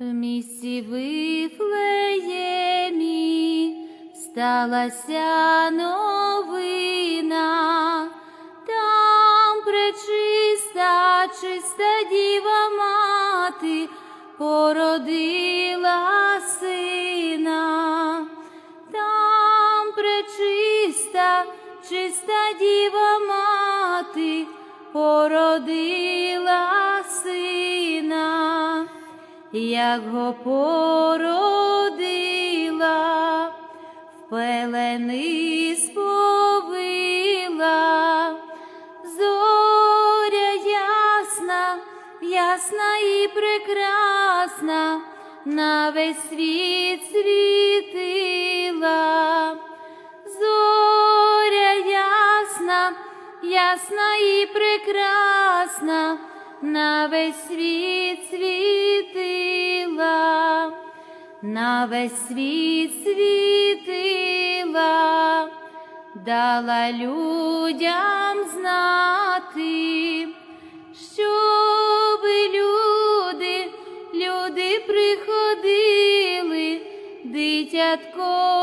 В місті Вифлеємі сталася новина, там пречиста, чиста діва мати породила сина, там пречиста, чиста діва мати породила як го породила, в пелени сповила, зоря ясна, ясна і прекрасна, на весь світ світила. Зоря ясна, ясна і прекрасна, на весь світ світила, на весь світ світила, дала людям знати, щоби люди, люди приходили, дитятко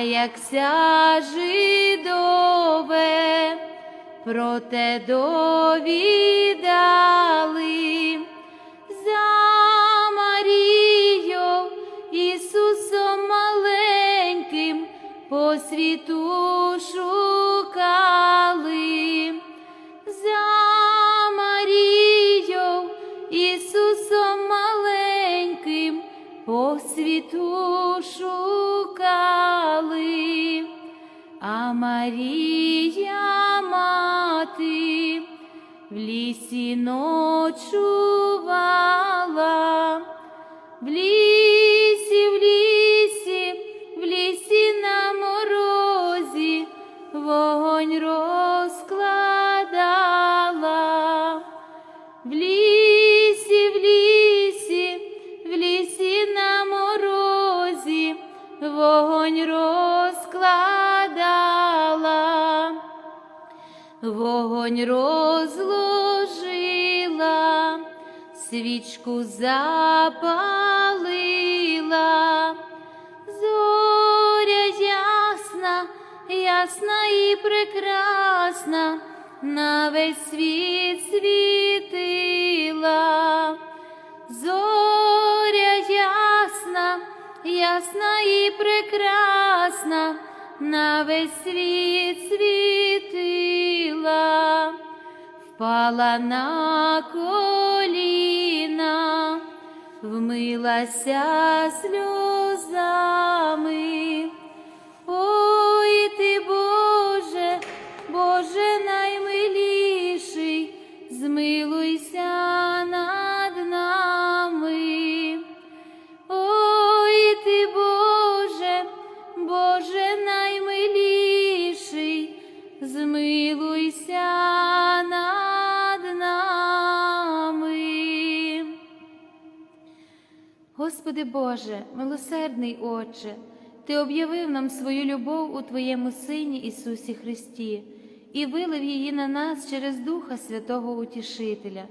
як ся жидове, проте довідали Марія мати в лісі ночувала, вогонь розложила, свічку запалила, зоря ясна, ясна і прекрасна, на весь світ світила. Зоря ясна, ясна і прекрасна, на весь світ світила, впала на коліна, вмилася сльозами. Господи Боже, милосердний Отче, Ти об'явив нам свою любов у Твоєму Сині Ісусі Христі і вилив її на нас через Духа Святого Утішителя.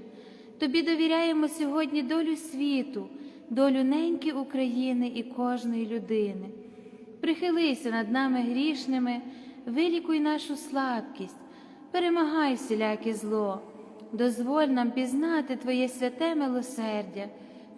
Тобі довіряємо сьогодні долю світу, долю неньки України і кожної людини. Прихилися над нами грішними, вилікуй нашу слабкість, перемагай всіляке зло, дозволь нам пізнати Твоє святе милосердя,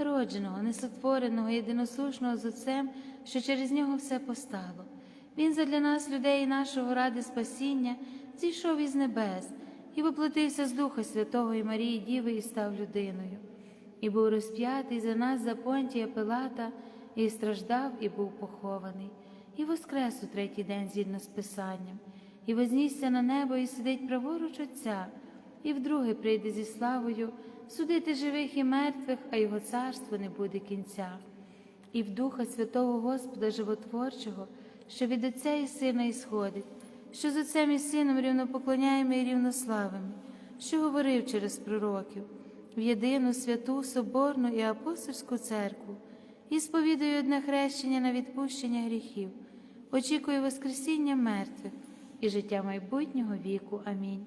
родженого, несотвореного, єдиносушного з Отцем, що через нього все постало. Він задля нас, людей нашого ради спасіння, зійшов із небес і воплотився з Духа Святого і Марії Діви і став людиною, і був розп'ятий за нас за понтія Пилата, і страждав, і був похований, і воскрес у третій день згідно з Писанням, і вознісся на небо, і сидить праворуч Отця і вдруге прийде зі славою судити живих і мертвих, а його царство не буде кінця, і в Духа Святого Господа Животворчого, що від Отця і Сина ісходить, що з Отцем і Сином рівнопоклоняємо і рівнославимо, що говорив через пророків, в єдину святу, Соборну і апостольську церкву, і сповідую одне хрещення на відпущення гріхів, очікую Воскресіння мертвих і життя майбутнього віку. Амінь.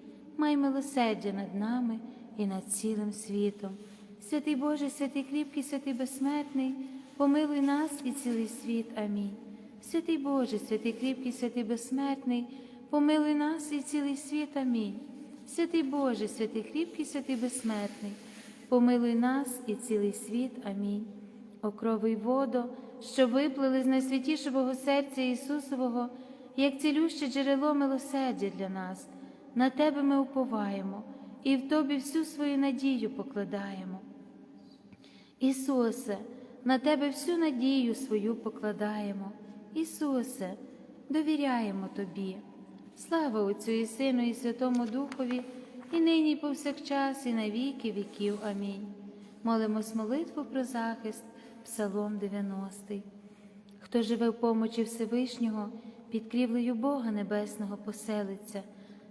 май милосердя над нами і над цілим світом. Святий Боже, святий кріпкий, святий безсмертний, помилуй нас і цілий світ. Амінь. Святий Боже, святий кріпкий, святий безсмертний, помилуй нас і цілий світ. Амінь. Святий Боже, святий кріпкий, святий безсмертний, помилуй нас і цілий світ. Амінь. Окровий водо, що виплили з найсвятішого серця Ісусового, як цілюще джерело милосердя для нас. На Тебе ми уповаємо і в Тобі всю свою надію покладаємо. Ісусе, на Тебе всю надію свою покладаємо. Ісусе, довіряємо Тобі. Слава Отцю і Сину, і Святому Духові, і нині, і повсякчас, і на віки віків. Амінь. Молимось молитву про захист, Псалом 90. Хто живе в помочі Всевишнього, під крівлею Бога Небесного поселиться.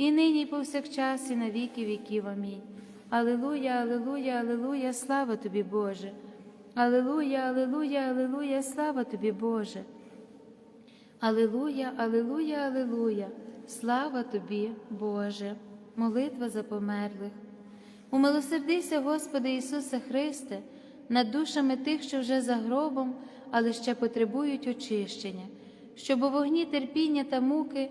і нині, і повсякчас, і на віки віків. Амінь. Алилуя, Алилуя, Алилуя, слава тобі, Боже. Алилуя, Алилуя, Алилуя, слава тобі, Боже. Алилуя, Алилуя, Алилуя, слава тобі, Боже. Молитва за померлих. Умилосердися, Господи Ісусе Христе, над душами тих, що вже за гробом, але ще потребують очищення, щоб у вогні терпіння та муки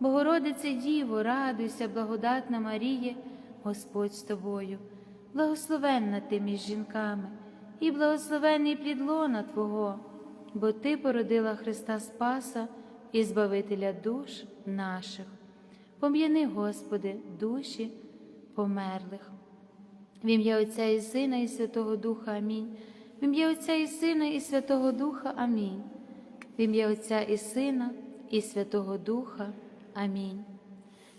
Богородице Діво, радуйся, благодатна Маріє, Господь з тобою, благословенна ти між жінками, і благословений плід лона Твого, бо Ти породила Христа Спаса і Збавителя душ наших. Пом'яни, Господи, душі померлих. В ім'я Отця і Сина, і Святого Духа Амінь. В ім'я Отця і Сина, і Святого Духа Амінь. В ім'я Отця і Сина, і Святого Духа. Амінь.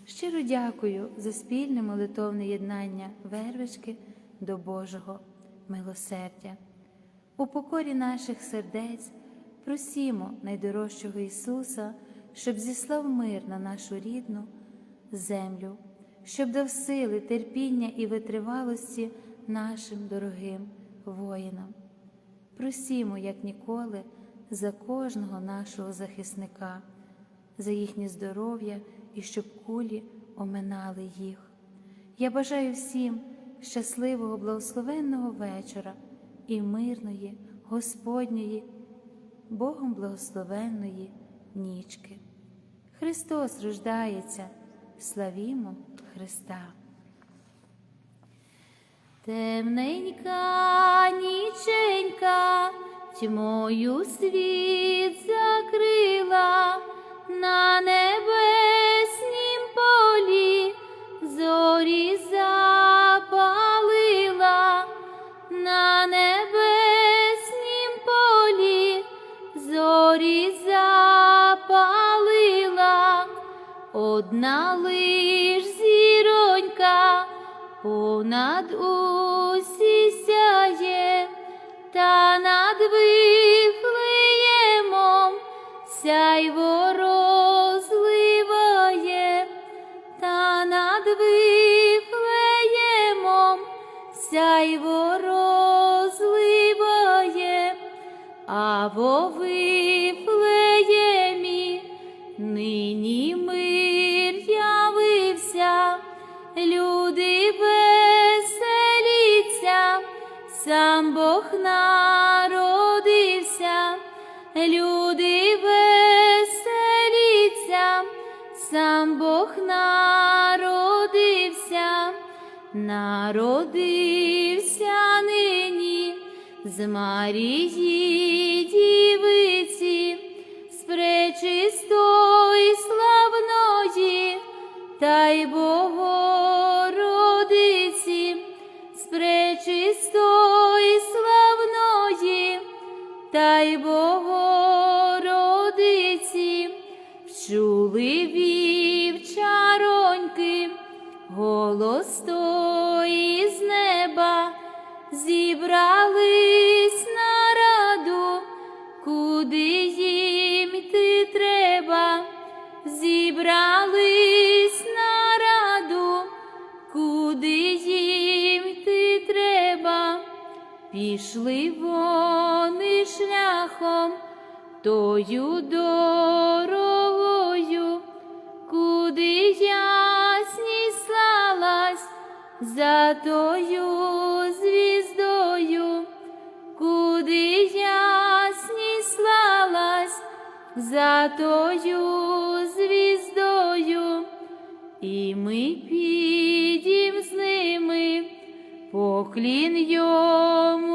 Щиро дякую за спільне молитовне єднання вервички до Божого милосердя. У покорі наших сердець просімо найдорожчого Ісуса, щоб зіслав мир на нашу рідну землю, щоб дав сили, терпіння і витривалості нашим дорогим воїнам. Просімо, як ніколи, за кожного нашого захисника за їхнє здоров'я і щоб кулі оминали їх. Я бажаю всім щасливого, благословенного вечора і мирної, Господньої, Богом благословенної нічки. Христос рождається, славімо Христа. Темненька ніченька, тьмою світ закрила на небеснім полі зорі на небеснім полі зорі одна лиш зіронька понад усі сяє, та над сам Бог народився, люди веселіться, сам Бог народився, народився нині. З Марії дівиці, з пречистої славної. Та й Богородиці, голос той з неба, зібрались на раду. Куди їм йти треба, зібрались на раду, куди їм йти треба, пішли вони шляхом, тою дорогою, за тою звіздою, куди ясні слалась за тою звіздою, і ми підім з ними, поклін йому